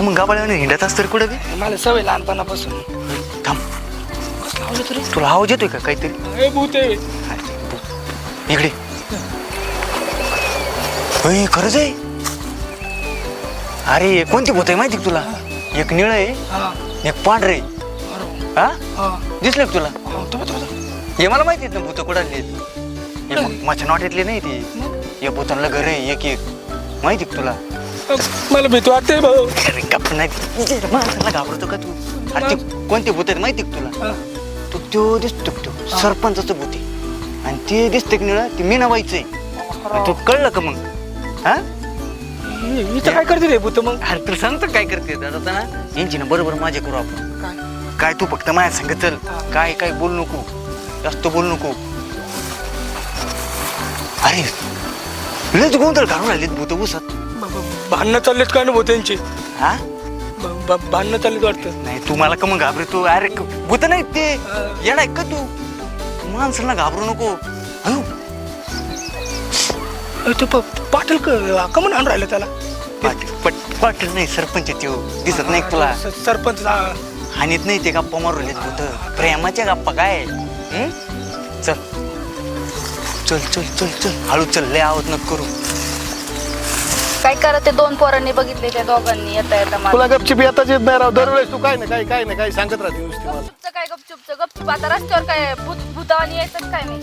का मग गाबाळ्याने हिंडत असतं कुठं बी? मला सवय लहानपणापासून. थांब? तुला आवाज येतोय का काहीतरी? इकडे. खरंच आहे? अरे कोणती भूत आहे माहिती का तुला? एक निळ आहे एक पांढरे हा? दिसलं का तुला? हा. हे मला माहिती आहेत ना भूत कुडाले माझ्या नॉट्यातले नाही ते? या भूतांना घर आहे एक एक. माहिती का तुला? मला भीती वाटते भाऊ. अरे गप्प नाही. माणसाला घाबरतो का तू? अरे ते कोणते भूत आहेत माहिती का तुला. तो त्यो दिसतो का तो? सरपंचाचं भूत आहे. आणि ते दिसतं की निळं ते मीनाबाईचं आहे तू कळलं का मग? हा? तर काय करते रे भूत मग? अरे तुला सांगतो काय करते दादा ना? यांची ना बरोबर माझे करू आपण. काय? तू फक्त माझ्या सांग चल. काय काय बोलू नको. जास्त बोलू नको. अरे लयच गोंधळ घालून राहिलेत भूत उसत भांडणं चाललेत काय ना भूतांची हा? भांडणं चाललेत वाटतं. नाही तू मला का मग घाबरतो अरे भूत नाही ते. येणार का तू? माणसाला घाबरू नको. तो प- पाटील क- का म्हणून राहिलं त्याला? पाटील पट पाटील नाही सरपंच आहे त्यो. दिसत नाही का तुला? स- सरपंच हा. हानीत नाही ते गप्पा मारलेत भूत. प्रेमाच्या गप्पा काय? हं? चल. चल चल चल चल. हळू चल लय आवत नको करू. काय करत ते दोन पोरांनी बघितले त्या दोघांनी येता येता मला तुला गपचिप येताच येत नाही राव. दरवेळेस तू काय ना काय काय ना काय सांगत राहते नुसती मला. गपचूपचं काय गपचूपचं? गपचूप आता रस्त्यावर काय भूत भूतावानी यायचं काय मी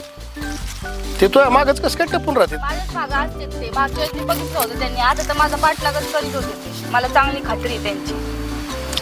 ते तुझ्या मागच कसं काय टपून राहते? माझ्याच मागं असते ते. मागच्या वेळेस मी बघितलं होतं त्यांनी. आता तर माझा पाठलागच करीत होते ते. मला चांगली खात्री आहे त्यांची.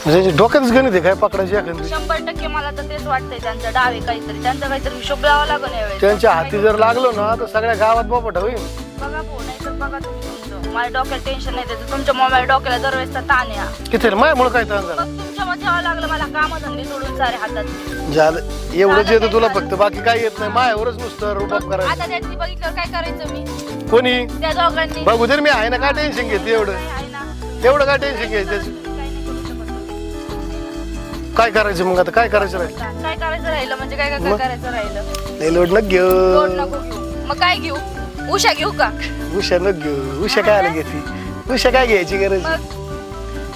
म्हणजे डोक्यातच गणित आहे काय पकडायची एखादी? शंभर टक्के मला तर तेच वाटतंय त्यांचं डावे काहीतरी. त्यांचा काहीतरी हिशोब लावा लागेल यावेळेस. त्यांच्या हाती जर लागलो ना तर सगळ्या गावात बापट होईल. बघा भाऊ नाही तर बघा तुम्ही. माझ्या डोक्याला टेन्शन नाही त्याचं. तुमच्या मोबाईल डोक्याला दरवेळेस ताण हा. किती मायामुळे काय ताण झाला? मग तुमच्या मध्ये यावं लागलं मला काम धंदे सोडून सारे हातात. झालं. एवढंच येतं तुला फक्त. बाकी काय येत नाही. मायावरच नुसतं रुबाब करायचं. आता त्यांनी बघितल्यावर काय करायचं मी? कोणी? त्या दोघांनी. बघू दे मी आहे ना काय टेन्शन घेते एवढं? आहे ना. एवढं काय टेन्शन घ्यायचं? त्याचं? काही नाही करू शकत. काय करायचं मग आता? काय करायचं राहील. काय करायचं राहिलं? म्हणजे काय काय काय मग? करायचं राहिलं? नाही लोड न नको घेऊ. मग काय घेऊ? उषा घेऊ का? उशा न घेऊ. उशा काय आलं घेते? उशा काय घ्यायची गरज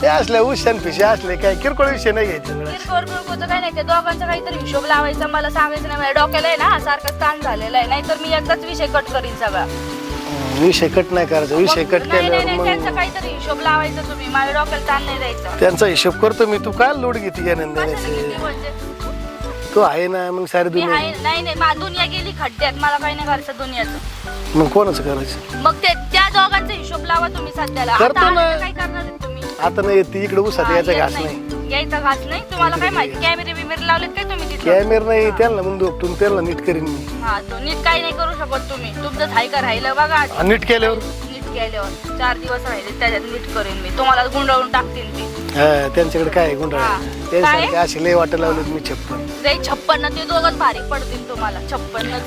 ते असल्या उशान पिशे असले काय किरकोळ विषय नाही घ्यायचे किरकोळ बिरकोळचं काय नाही. ते दोघांचा काहीतरी हिशोब लावायचा. मला सांगायचं नाही. माझ्या डोक्याला आहे ना सारखा ताण झालेला आहे. नाहीतर मी एकदाच विषय कट करीन सगळा. विषय कट नाही करायचा. विषय कट नाही नाही केल्यावर नाही, त्यांचा मग काहीतरी हिशोब लावायचा तुम्ही. माझ्या डोक्याला ताण नाही द्यायचा. त्यांचा हिशोब करतो मी. तू काय लोड घेते या कशाला किती नंदनाचे म्हणजे? तू आहे ना मग सारी मी दुनिया आहे नाही नाही मा दुनिया गेली खड्ड्यात. मला काही नाही करायचं दुनियाचं. मग कोणाचं करायचं? मग ते त्या दोघांचा हिशोब लावा तुम्ही सध्याला. करतो ना. काय करणार तुम्ही? आता नाही येते इकडे उसात हा, यायचा येत घास नाही. नाही. यायचा घास नाही. तुम्हाला काय माहिती? कॅमेरे बिमेरे लावलेत काय तुम्ही तिथे? कॅमेरा नाही त्यांना मग उपटून त्यांना नीट करीन मी. हा तो नीट काही नाही करू शकत तुम्ही. तुमचं थाय का राहिलं बघा. आधी. आणि नीट केल्यावर? नीट केल्यावर चार दिवस राहिले त्याच्यात नीट करेन मी. तुम्हाला गुंडळून टाकतील ती. हा त्यांच्याकडे काय गुंडाळ? हा. त्यांच्यासारखे? असे लय वाटत लावलेत मी छप्पन. ते छप्पन्न ते दोघच भारी पडतील तुम्हाला.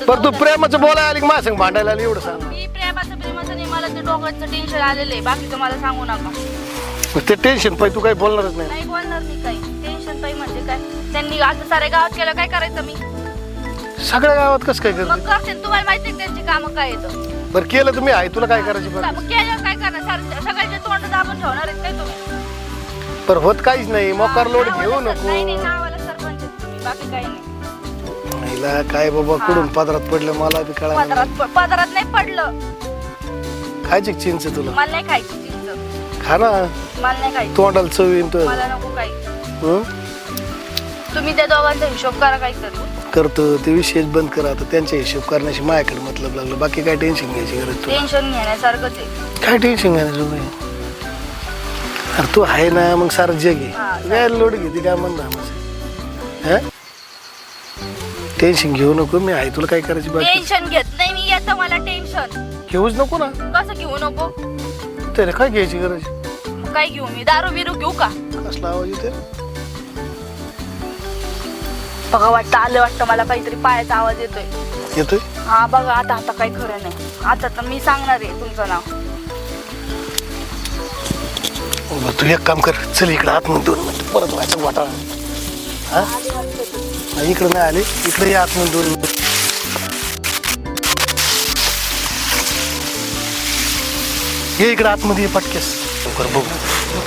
पर तू प्रेमाचं बोलायला आली माझ्या संग भांडायला आली एवढं सांग. मी प्रेमाचं प्रेमाचं नाही मला ते डोक्याचं टेन्शन आलेलं आहे. बाकीचं मला सांगू नका. मग ते टेन्शन पाहिजे तू काही बोलणारच नाही. नाही बोलणार मी काही. टेन्शन पाहिजे म्हणजे काय? त्यांनी आता सारे गावात केलं काय करायचं मी? सगळ्या गावात कसं काय मग करते तुम्हाला माहिती आहे त्यांची कामं काय येतं बरं केलं तुम्ही आहे तुला काय करायची बरं? मग केल्यावर काय करणार? सारे- सगळ्यांचे तोंड दाबून ठेवणार आहेत काय तुम्ही? पर होत काहीच नाही. मोकार लोड घेऊ नावाला सर- नाही नाही नको नावाला सरपंच आहेत तुम्ही बाकी काही नाही. हिला काय बाबा कुठून पदरात पडलं मला बी कळा पदरात प- पदरात नाही पडलं. खायची चिंच तुला? मला नाही खायची चिंच. खा ना. मला नाही खायची. तोंडाला चवीन तो मला नको काही. हं? तुम्ही त्या दोघांचा हिशोब करा काहीतरी. करतो ते विषयच बंद करा. आता त्यांचा हिशोब करण्याशी माझ्याकडे मतलब लागलं. बाकी काय टेन्शन घ्यायची गरज तुला? टेन्शन घेण्यासारखंच आहे. काय टेन्शन घ्यायचं तुम्ही अरे तू आहे ना मग सारं जग आहे. काय लोड घेते काय म्हणता हा? टेन्शन घेऊ नको मी आहे तुला काय करायची बाकी? टेन्शन घेत नाही मी येतं मला टेन्शन घेऊच नको ना. कसं घेऊ नको? त्याला काय घ्यायची गरज? मग काय घेऊ मी? दारू बिरू घेऊ का? कसला आवाज येते बघा वाटतं आलं वाटतं मला काहीतरी पायाचा आवाज येतोय. येतोय? हा बघा आता आता काही खरं नाही. आता तर मी सांगणार आहे तुमचं नाव. बरं, तू एक काम कर चल इकडे आत मग दोन मिनिट परत व्हायचं वाटा हा? इकडे नाही आले इकडे या आत मग दोन मिनिट. ये इकडे आतमध्ये ये पटकेस. लवकर बघू.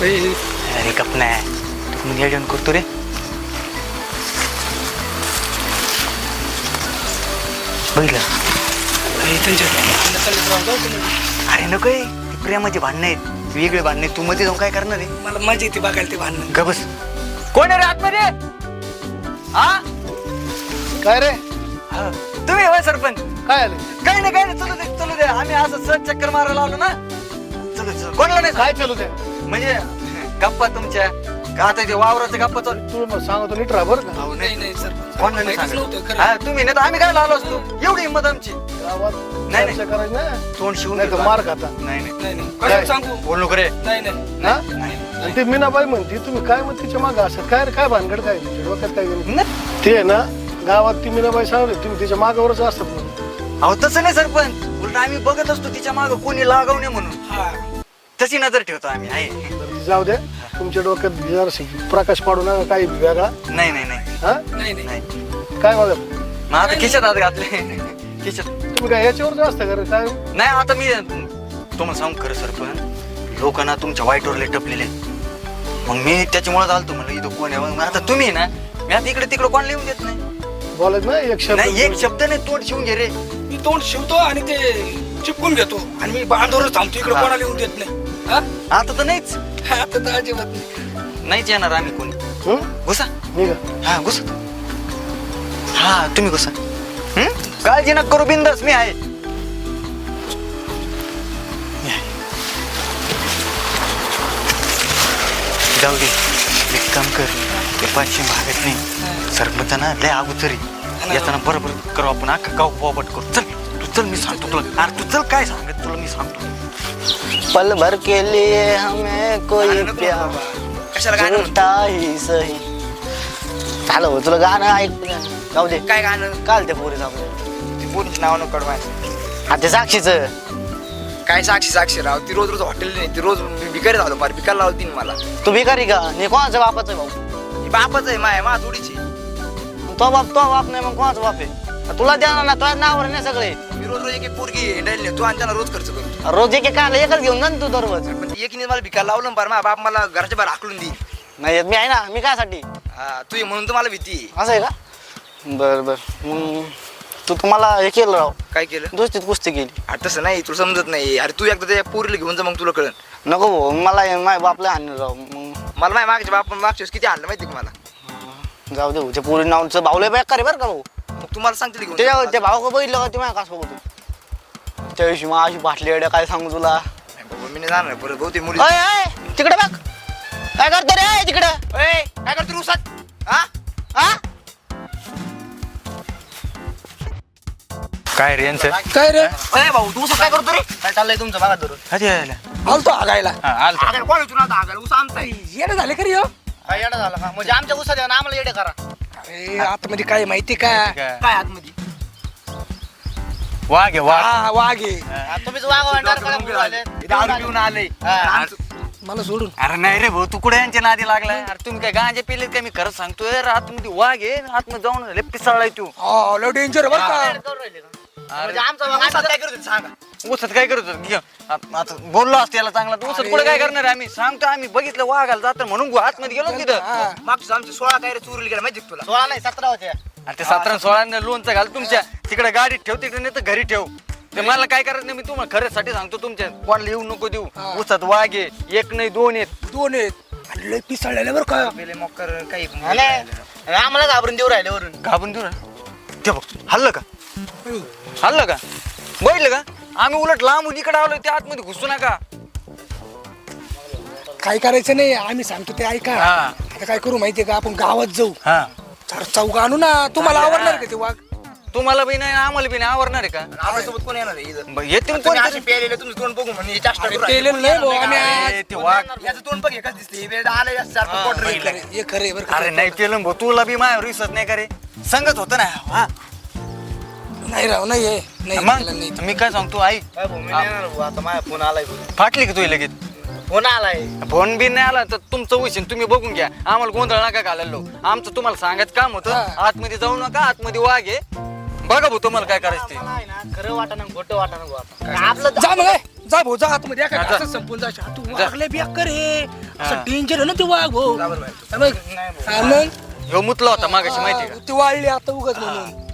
हे- अरे गप नाही. तू नियोजन करतो रे? बघितलं दे. अरे नको आहे ती प्रेमाची भांडणं आहेत. वेगळे भांडणे तू मध्ये जाऊन काय करणार आहे? मला मजा येते बघायला ते भांडणं. गबस कोण आहे रे आतमध्ये? हा? काय रे? हा, तुम्ही होय सरपंच. काय आले? काही नाही काही नाही. चलू दे चलू दे. आम्ही असं सहज चक्कर मारायला आलो ना. चलू चल कोणाला नाही काय चालू ते म्हणजे गप्पा तुमच्या. का आता ते वावराचं गप्पा चालू. तू सांगतो नीट राहा बरं का? नाही नाही सर. कोणाला नाही माहितीच नव्हतं सांगत खरं. हा तुम्ही नाही तर आम्ही काय आलो असतो? एवढी हिंमत आमची. गावात नाही, नाही. चर्चा करायची ना. तोंड शिवून नाही तर मार. खाता. नाही नाही. नाही नाही. कशाला सांगू? बोल नको रे. नाही नाही. हा? नाही आणि ते मीनाबाई म्हणते तुम्ही काय मग तिच्या मागं असत? काय रे काय भानगड काय डोक्यात काय गेलं? नाही. ते आहे ना गावात ती मीनाबाई सांगली तुम्ही तिच्या मागावरच असतात म्हणून. अहो तसं नाही सरपंच. उलट आम्ही बघत असतो तिच्या माग कोणी लागाव नये म्हणून. हा. तशी नजर ठेवतो आम्ही आहे. तर ती जाऊ द्या. तुमच्या डोक्यात जराशी प्रकाश पाडू नका काही वेगळा? नाही नाही नाही. हा? नाही नाही. नाही. काय बघा मग आता खिशात हात घातले. खिशात. तुम्ही काय याच्यावर जास्त का रे? काय नाही आता मी तुम्हाला सांगू खरं सरपंच लोकांना तुमच्या वाईटवर लय टपलेले मग मी त्याच्यामुळे आलतो म्हणलं इथं कोण आहे? मग आता तुम्ही ना मी आता इकडे तिकडे कोण लिहून देत नाही? बोलायचं ना एक शब्द नाही एक शब्द नाही तोंड शिवून घे रे. मी तोंड शिवतो आणि ते चिपकून घेतो. आणि मी बांधवरच थांबतो इकडे हा. कोणाला येऊन देत नाही. हा? आता तर नाहीच. आता तर अजिबात नाही. नाहीच येणार आम्ही कोणी. हं? घुसा. निघा. हा घुसा. हा तुम्ही घुसा. हं? काळजी नका करू बिंदास मी आहे. मी आहे. जाऊ दे. एक काम कर. ते पाचशे भागत नाही. सरपंचाना लय अगोदरी येताना बरोबर करू आपण. अख्खा गाव पोपट करू. चल. तू चल मी सांगतो तुला. अरे तू चल काय सांगत? तुला मी सांगतो. पल भर के लिए हमें कोई प्यार ही सही। झालं हो तुला गाणं ऐक जाऊ दे. काय गाणं? काल त्या पोरीचं आपलं ती पोरीचं नाव नको कडवाय हा ते साक्षीच. काय साक्षी साक्षी राव? ती रोज रोज हॉटेल नाही ती रोज मी भिकारी झालो पार भिकार लावती ना मला. तू भिकारी का? नाही कोणाचा बापाचा आहे भाऊ? ती बापच आहे माय मा थोडीची तो बाप तो बाप नाही मग कोणाचा बाप आहे? तुला देणार ना तुझ्या नावावर नाही सगळे. मी रोज रोज एक एक पोरगी हिंडायला तू आणि त्यांना रोज खर्च करतो. रोज एक एक आलं एकच घेऊन जा ना तू दररोज. पण एकीने मला भिकार लावलं माझा बाप मला घराच्या बाहेर हाकलून दी. नाही मी आहे ना मी कायसाठी? हा तू ये म्हणून तर मला भीती असं आहे का? बर बर. मग तू तुम्हाला हे केलं राव. काय केलं? दोस्तीत कुस्ती केली. अरे तसं नाही तुला समजत नाही. अरे तू एकदा त्या पोरीला घेऊन जा मग तुला कळन नको भाऊ मला हे माझ्या बापला आणलं राव. मग मला माय मागच्या बाप मागच्या वेळेस किती आणलं माहिती का मला? जाऊ दे भाऊ ते पोरी नावचं भाऊले बॅक करे बरं का भाऊ. तुम्हाला सांगतील घेऊन त्याच्या. त्या भाऊ का बघितलं का ते माझ्या का सोबत त्या दिवशी मग अशी बाटली एवढ्या काय सांगू तुला? नाही बाबा, मी नाही जाणार परत बहुतेक मुली अय अय तिकडे बघ. काय करतो रे अय, तिकडे? ए, काय करतो रे उसात? हा? हा? काय रे यांचं? काय रे? अरे भाऊ तू काय करतो रे? काय चाललंय तुमचं? बघा धरून. आलतो आगायला. आलं आगायला कोण तुला आता आगायला? उसा आमचा आहे. येडं झाले खरी हो काय येडं झालं का? म्हणजे आमच्या उसात आहे ना आम्हाला येडे करा. अरे आतमध्ये काय माहिती का? काय? काय आतमध्ये? वाघ आहे वाघ. हा वाघ. आहे तुम्हीच वाघ वाढणार का दारू पिऊन आले. मला सोडून. अरे नाही रे भाऊ तू कुठे यांच्या नादी लागलाय अरे तुम्ही काय गांजे पिलेत काय मी खरंच सांगतोय रे आतमध्ये वाघ आहे आतमध्ये जाऊन लय पिसाळलाय तू. हा लय डेंजर बरं का? म्हणजे आमचा काय करतो सांगा. उसत काय करत होता? घे. आ- आता बोललो असतो याला चांगला. तू उसत पुढे काय करणार आहे आम्ही? सांगतो आम्ही. बघितलं वाघाला जातं म्हणून गो- आतमध्ये गेलो तिथं. मागच्या आमचे सोळा काय चोरीला गेला माहिती का तुला? सोळा नाही सतरा होते. अरे ते सतरा सोळा लोनचं घाल तुमच्या. तिकडे गाडीत ठेव तिकडे नाही तर घरी ठेव. ते मला काय करायचं नाही मी तुम्हाला खऱ्यासाठी सांगतो तुमच्या. कोणाला येऊ नको देऊ. उसात वाघ आहे एक नाही दोन आहेत. दोन आहेत. आणि लय पिसाळलेले बरं का. मकर काही आम्हाला घाबरून देऊ राहिले वरून. घाबरून देऊ राहिले? ते बघ हल्लं का? हल्लं का? बघितलं का? आम्ही उलट लांब इकडे आलो त्या आतमध्ये घुसू नका. काय करायचं नाही आम्ही सांगतो ते ऐका. हा. आता काय करू माहितीये का आपण गावात जाऊ. हा. चार चौक आणू ना तुम्हाला आवडणार. का ते वाघ? तुम्हाला बी नाही आम्हाला बी नाही आवडणार आहे का? आपल्यासोबत कोण येणार आहे इथं? ब- येतील तुम्ही कोण असे पेलेले तुमचं तोंड बघू म्हणजे चाष्टा अरे करू राहिले. पेलेलं नाही भाऊ, आम्ही आज- अरे, ते वाघ. याचं तोंड बघ एकच दिसते हे वेळ आलं याचं सारखं पोट हे राहिलं. हे खरं आहे बरं का अरे नाही केलं भाऊ तुला बी माझ्यावर विसत नाही का रे? संगत होत ना हा. नाही राव नाही. नाही मी काय सांगतो आई आता माझा फोन आलाय फाटली की तुझी लगेच फोन आलाय फोन बिन नाही आला तर तुमचं विषय तुम्ही बघून घ्या आम्हाला गोंधळ नका घालायला आमचं तुम्हाला सांगायचं काम होतं हा. आतमध्ये जाऊ नका आतमध्ये वाघ आहे बघा भाऊ तुम्हाला काय करायचं ते खरं वाटा ना खोटं वाटा ना आपलं जा मग ए. जा भाऊ जा आतमध्ये जा. संपून जा तू जा. वागले बेकार रे हा. असं डेंजर आहे ना ते वाघ भाऊ. हा. नाही भाऊ. हा, ह्यो मुतला होता मागाशी माहिती का ते वाळले आता उगाच म्हणून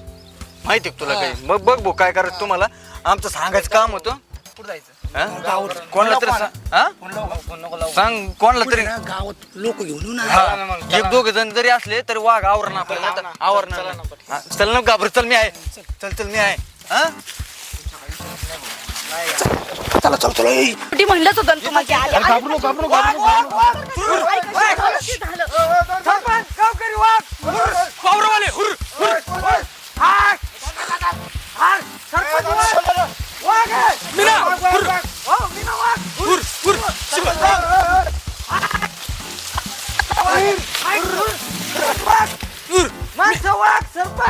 माहिती का तुला काही? मग बघ भाऊ काय करायचं तुम्हाला? आमचं सांगायचं काम होतं. कुठं जायचं? हा? गावात. कोणाला तरी सा- हा? सांग कोणाला तरी. गावात लोक घेऊन येऊ ना. एक. दोघ जण जरी असले तरी वाघ आवरण आपल्याला. आवरण चला ना, घाबर चल मी आहे. चल चल. मी आहे. हा? चला चला चला ए. ती म्हणलंच होतं ना तुम्हाला की आले- अरे घाबरू नको, घाबरू नको, घाबरू नको, घाबरू नको.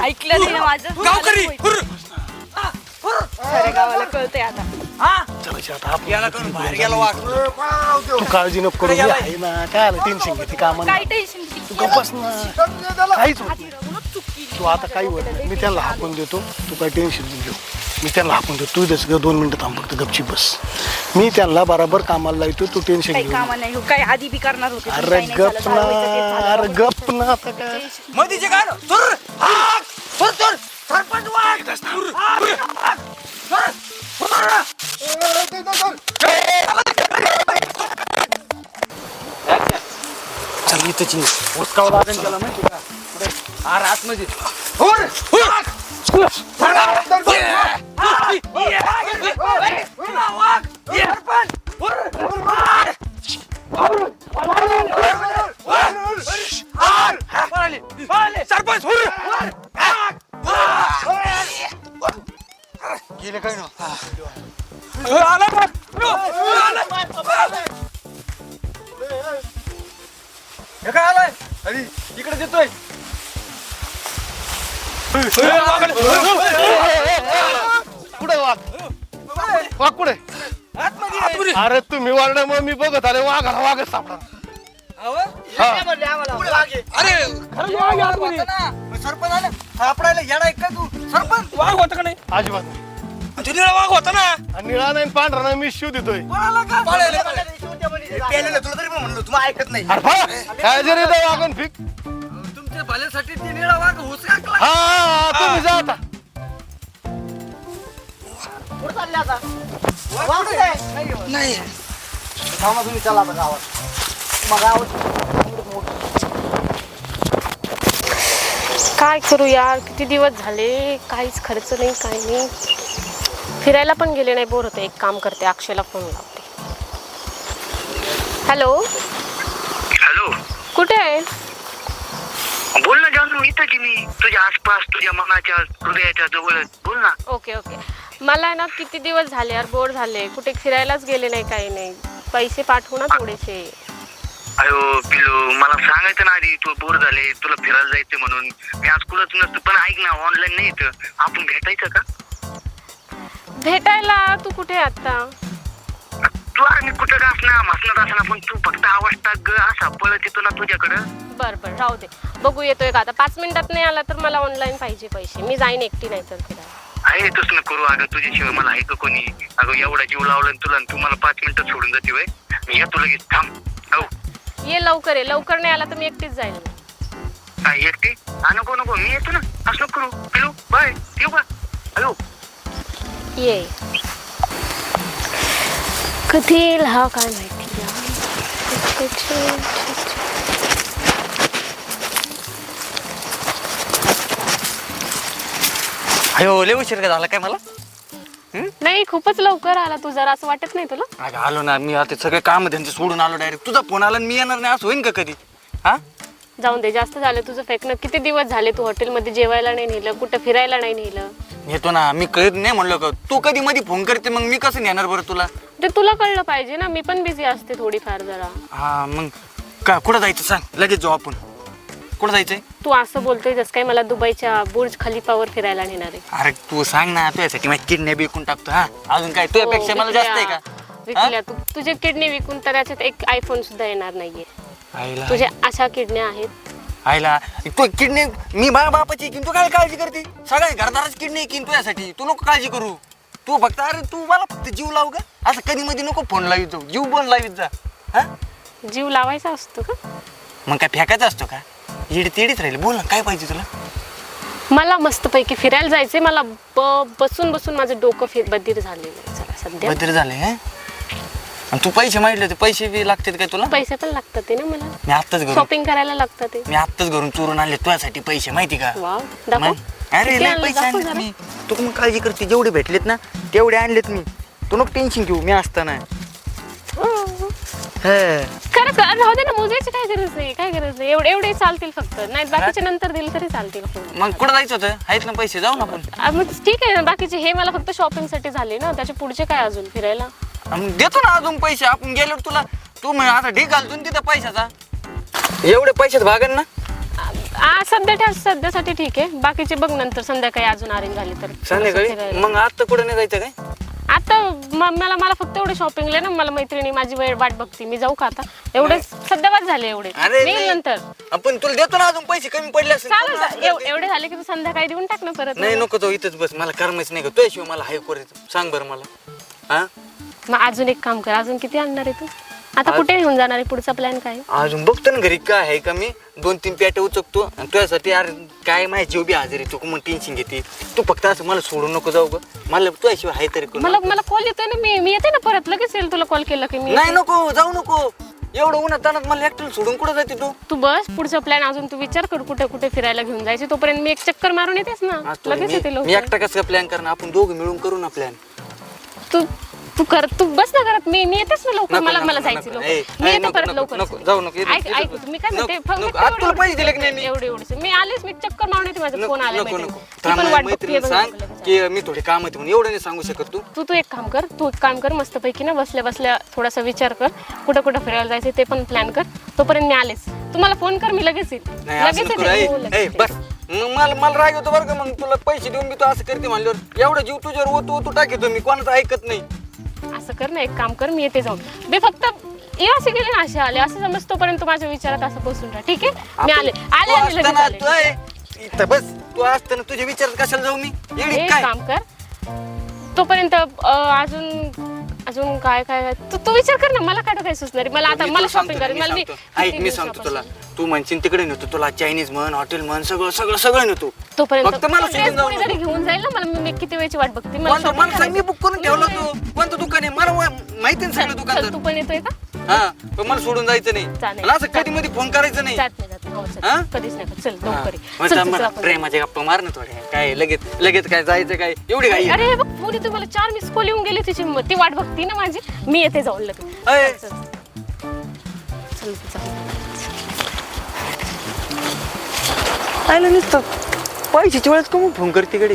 ऐकलं नाही ना माझं गावकरी गावाला कळतंय आता तू काळजी नको करू मी आहे ना काय आलं टेन्शन घेते कामा काय टेन्शन तू ना काहीच होत नाही. तू आता काही होत नाही. मी त्यांना हाकून देतो. तू काय टेन्शन घेऊ. मी त्यांना हाकून देतो. तू ग दोन मिनिटं थांब फक्त. गपची बस. मी त्यांना बराबर कामाला लावतो तू टेन्शन काही घेऊ कामा नाही हो, काय आधी बी करणार होते. पण अरे काही नाही. झालं, गप ना. चालवायचं तेच झालं. अरे गप ना. आता काय मधीचे. हा. हा. चल इथंच ये. उचकावं लागेल त्याला माहिती का. अरे आतमध्ये हुर. हुर. सरपंच. गेले काय ना. हे काय आलाय अरे इकडे देतोय कुठे वाघ. वाघ कुठे आतमध्ये. अरे तुम्ही वाढल्यामुळे मी बघत आले. वाघच सापडा. अरे वाघ. सरपंच आले. सापडायला येणार का तू? सरपंच. वाघ होता का नाही? अजिबात नाही. निळा वाघ होता ना. निळा नाही पांढरा नाही मी शिव देतोय. तुला तरी म्हणलं तुम्हाला ऐकत नाही. अरे पळा. काय जरी इथं वागून फिक. तुमच्या भल्यासाठी ते निळा वाघ हुसका नाही. थांबा तुम्ही चला आता गावात मग गावात काय करू यार? किती दिवस झाले? काहीच खर्च नाही काही नाही. फिरायला पण गेले नाही. बोर होते. एक काम करते. अक्षयला फोन लावते. हॅलो हॅलो कुठे आहे? बोल ना जानू. इथं की मी. तुझ्या आसपास तुझ्या मनाच्या हृदयाच्या जवळ बोल ना. ओके ओके मला ना किती दिवस झाले यार बोर झाले. कुठे फिरायलाच गेले नाही काही नाही. पैसे पाठवू ना थोडेसे. अयो पिलू मला सांगायचं ना आधी तू बोर झाले तुला फिरायला जायचं म्हणून. मी आज कुठंच नसतं पण ऐक ना ऑनलाईन नाही येतं आपण भेटायचं का? भेटायला? तू कुठे आहे आता? तू मी कुठं का असणार मसनात असणार पण तू फक्त आवाज टाक ग. असा पळत येतो ना तुझ्याकडं. बरं बरं राहू दे. बघू येतोय का आता? पाच मिनिटात नाही आला तर मला ऑनलाईन पाहिजे पैसे. मी जाईन एकटी नाही तर फिरायला. आहे न करू. अगं तुझ्याशिवाय मला आहे का कोणी? अगं एवढा जीव लावला तुला आणि तू मला पाच मिनिटात सोडून जाते वय मी येतो लगेच. थांब. हो ये लवकर ये. लवकर नाही आला तर मी एकटीच जाईल काय एकटी? हा नको नको. मी येतो ना. असं नको करू. पिलू बाय. येऊ का? हॅलो. ये. कधी येईल हा काय माहिती? यार. अयो लय उशीर का झाला काय मला? नाही खूपच लवकर आला तू जरा असं वाटत नाही तुला? अगं आलो ना मी आता सगळे काम त्यांचे सोडून आलो डायरेक्ट तुझा फोन आला आणि मी येणार नाही असं होईन का कधी? हा? जाऊन दे जास्त झालं तुझं फेकणं. किती दिवस झाले तू हॉटेलमध्ये जेवायला नाही नेलं कुठं फिरायला नाही नेलं? येतो ना मी कळत नाही म्हणलं का? तू कधी मध्ये फोन करते मग मी कसं नेणार बरं तुला? ते तुला कळलं पाहिजे ना मी पण बिझी असते थोडीफार जरा. हा मग का कुठं जायचं सांग? लगेच जाऊ आपण. कुठं जायचंय? तू असं बोलतोय जसं काय मला दुबईच्या बुर्ज खलिफावर फिरायला नेणार आहे. अरे तू सांग ना तुझ्यासाठी माझी किडनॅप विकून टाकतो हा? अजून काय? तुझ्यापेक्षा हो, मला जास्त आहे. का? विकल्या. तू तुझे किडनी विकून तर त्याच्यात एक आयफोन सुद्धा येणार नाहीये. आईला. तुझ्या अशा किडन्या आहेत. आईला तू किडनी मी माझ्या बापाची किंतु तू काय काळजी करते? सगळ्या घरदाराची किडनी किन तुझ्यासाठी तू नको काळजी करू. तू फक्त अरे तू मला फक्त जीव लाव का असं कधी मध्ये नको फोन लावित जाऊ. जीव पण लावित जा. हा? जीव लावायचा असतो का? मग काय फेकायचा असतो का? इडी तिडीच राहील. बोल ना काय पाहिजे तुला? मला मस्तपैकी फिरायला जायचंय. मला ब- बसून बसून माझं डोकं फिर बधीर झालेलं आहे जरा सध्या. बदर झाले हे? आणि तू पैसे मागितले होते. पैसे बी लागतात काय तुला? पैसे पण लागतात ते ना मला. मी आत्ताच घरून शॉपिंग करायला लागतात ते मी आत्ताच घरून चोरून आणले. तुझ्यासाठी पैसे माहिती का? वाव दाखव. मग? अरे किती लय आणले? पैसे दाखव आणलेत जरा. मी. तू मग काळजी करते जेवढे भेटलेत ना तेवढे आणलेत मी. तू नको टेन्शन घेऊ मी असताना. हो. खरंच राहू दे ना मोजायची काय गरज नाही. एवढे एवढे चालतील फक्त. नाही बाकीचे नंतर दिले तरी चालतील मग कुठं जायचं होतं? आहेत ना पैसे जाऊ ना आपण. आ, मग ठीक आहे ना बाकीचे हे मला फक्त शॉपिंगसाठी झाले ना त्याच्या पुढचे काय अजून फिरायला? मग देतो ना अजून पैसे आपण गेलो तुला तू म्हण आता ढीक घालतो ना तिथं पैशाचा. एवढे पैशात भागन ना. आ सध्या ठेव- सध्यासाठी ठीक आहे. बाकीचे बघ नंतर संध्याकाळी अजून अरेंज झाली तर. थोडंसं संध्याकाळी. फिरायला. मग आता कुठं नाही जायचं काय? आता म- मला मला फक्त एवढे शॉपिंगला ना मला मैत्रिणी माझी वेळ वाट बघती मी जाऊ का आता? एवढे सध्या बाद झाले एवढे. अरे येईल नाही. नंतर. आपण तुला देतो ना अजून पैसे कमी पडले असेल चालेल तर का? असं एव- करते. एवढे झाले की तू संध्याकाळी देऊन टाक ना परत. नाही नको तो इथंच बस. मला करमच नाही का तुझ्याशिवाय मला हाय करायचं सांग बरं मला. हा? मग अजून एक काम कर. अजून किती आणणार आहे तू? आता कुठे घेऊन जाणार आहे? पुढचा प्लॅन काय? आहे? अजून बघतो ना घरी काय आहे का मी. दोन तीन पॅटे उचकतो. आणि तुझ्यासाठी यार काय माझी जीव बी हजेरी तू मग टेन्शन घेते? तू फक्त असं मला सोडून नको जाऊ ग. मला तुझ्याशिवाय हाय तरी मला मला कॉल येतोय ना मी. मी येते ना परत. लगेच येईल तुला कॉल केला की मी नाही नको जाऊ नको. एवढं उन्हात तानात मला एकट्याला सोडून कुठं जाते तू? तू बस. पुढचा प्लॅन अजून तू विचार कर कुठे कुठे फिरायला घेऊन जायचे. तोपर्यंत मी एक चक्कर मारून येतेस ना. आज लगेच येते मी- मी लोक एकटा कसं प्लॅन करणार? आपण दोघं मिळून करू ना प्लॅन तू तू कर तू बस ना करत मी मी येतेस ना लवकर. नको, मला नको, मला नको, जायचं नको. लवकर. मी ए, येते नको, परत नको, लवकर. नको, जाऊ नको, इथं- ऐक इथं ऐक बस. मी काय म्हणते? नको, नको. तुला पैसे दिले की नाही मी? एवढे एवढे. मी आलेच मी चक्कर मारून येते माझा फोन आला नको नको. थांब, पण माझ्या वाट बघते मैत्रिणीला बघ. सांग. की मी थोडे काम होते म्हणून एवढं नाही सांगू शकत तू. तू तू एक काम कर तू एक काम कर मस्तपैकी ना बसल्या बसल्या थोडासा विचार कर. कुठं कुठं फिरायला जायचं ते पण प्लॅन कर. तोपर्यंत मी आलेच. तू मला फोन कर मी लगेच येईल. नाही असं लगेच नको येते रे. हो, ए, लगेच ए, येते. बस. मग मला मला राग येतो बरं का मग तुला पैसे देऊन मी तू असं करते म्हणल्यावर. एवढं जीव तुझ्यावर ओतू ओतू टाकतो मी कोणाचं ऐकत नाही. असं कर ना एक काम कर मी येते जाऊन. मी फक्त ये असे गेले ना असे आले. असं समज तोपर्यंत माझ्या विचारात असं बसून राहा ठीक आहे? मी आले. आले आले लगेच असताना आले. तू आहे, इथं बस. तू असताना तुझ्या विचारात कशाला जाऊ मी? येडी एक काय? काम कर. तोपर्यंत अं, अजून अजून काय काय काय- तू तू विचार कर ना मला काय काय सुचणार आहे? मला आता मी मला तुला शॉपिंग सांगतो, करायची मी मला मी सांगतो. ऐक मी सांगतो तुला. तू म्हणशील तिकडे नेतो तुला चायनीज म्हण हॉटेल म्हण सगळं सगळं सगळं नेतो. तोपर्यंत फक्त मला ड्रेस सोडून जाऊ कोणी जरी घेऊन जाईल ना मला मी- मी किती वेळची वाट बघते? मला कोणतं? shopping मला सांग मी करायची. बुक करून ठेवलं तू. कोणतं दुकान आहे? मला माहिती आहे ना सगळं चल, दुकान तू पण येतोय का? हा पण मला सोडून जायचं नाही चालेल. आणि असं कधी मध्ये फोन करायचं नाही जात नाही जात नाही. हो, चल. हा? कधीच नाही चल हा. लवकर ये. मग चल, जा चल, मला आपण- प्रेमाच्या गप्पा मार ना थोड्या काय लगेच लगेच काय जायचं काय एवढी काय अरे हे बघ मला चार मिस कॉल येऊन गेले तिची म- ती वाट बघती ना माझी मी येते जाऊन लगेच अय. चल, चल. चल. आयला नुसतं पैशाच्या वेळेस का मग फोन करते कडे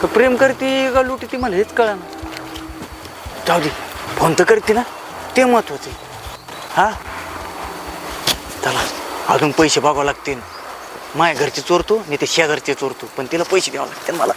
का प्रेम करते का लुटी ती मला हेच कळा जाऊ दे फोन तर करते ना ते मत आहे. हा? चला अजून पैसे बघावं लागतील. माझ्या घरचे चोरतो मी ते शेजारचे चोरतो पण तिला पैसे द्यावं लागतील मला.